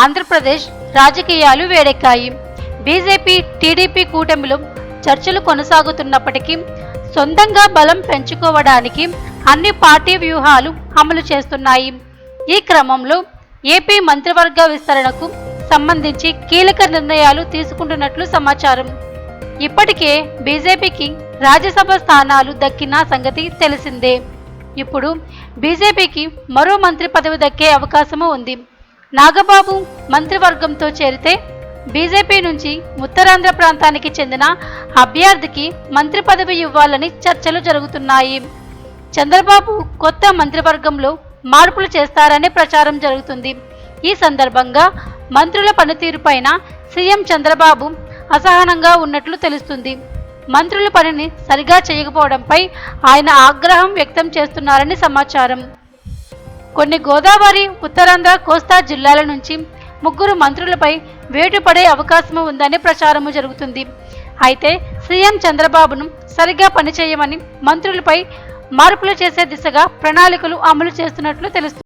ఆంధ్రప్రదేశ్ రాజకీయాలు వేడెక్కాయి. BJP TDP కూటమిలో చర్చలు కొనసాగుతున్నప్పటికీ సొంతంగా బలం పెంచుకోవడానికి అన్ని పార్టీ వ్యూహాలు అమలు చేస్తున్నాయి. ఈ క్రమంలో ఏపీ మంత్రివర్గ విస్తరణకు సంబంధించి కీలక నిర్ణయాలు తీసుకుంటున్నట్లు సమాచారం. ఇప్పటికే బీజేపీకి రాజ్యసభ స్థానాలు దక్కిన సంగతి తెలిసిందే. ఇప్పుడు బీజేపీకి మరో మంత్రి పదవి దక్కే అవకాశము ఉంది. నాగబాబు మంత్రివర్గంతో చేరితే బీజేపీ నుంచి ఉత్తరాంధ్ర ప్రాంతానికి చెందిన అభ్యర్థికి మంత్రి పదవి ఇవ్వాలని చర్చలు జరుగుతున్నాయి. చంద్రబాబు కొత్త మంత్రివర్గంలో మార్పులు చేస్తారనే ప్రచారం జరుగుతుంది. ఈ సందర్భంగా మంత్రుల పనితీరుపైన సీఎం చంద్రబాబు అసహనంగా ఉన్నట్లు తెలుస్తుంది. మంత్రుల పనిని సరిగా చేయకపోవడంపై ఆయన ఆగ్రహం వ్యక్తం చేస్తున్నారని సమాచారం. కొన్ని గోదావరి ఉత్తరాంధ్ర కోస్తా జిల్లాల నుంచి ముగ్గురు మంత్రులపై వేటు పడే అవకాశం ఉందని ప్రచారము జరుగుతుంది. అయితే సీఎం చంద్రబాబును సరిగ్గా పనిచేయమని మంత్రులపై మార్పులు చేసే దిశగా ప్రణాళికలు అమలు చేస్తున్నట్లు తెలుస్తుంది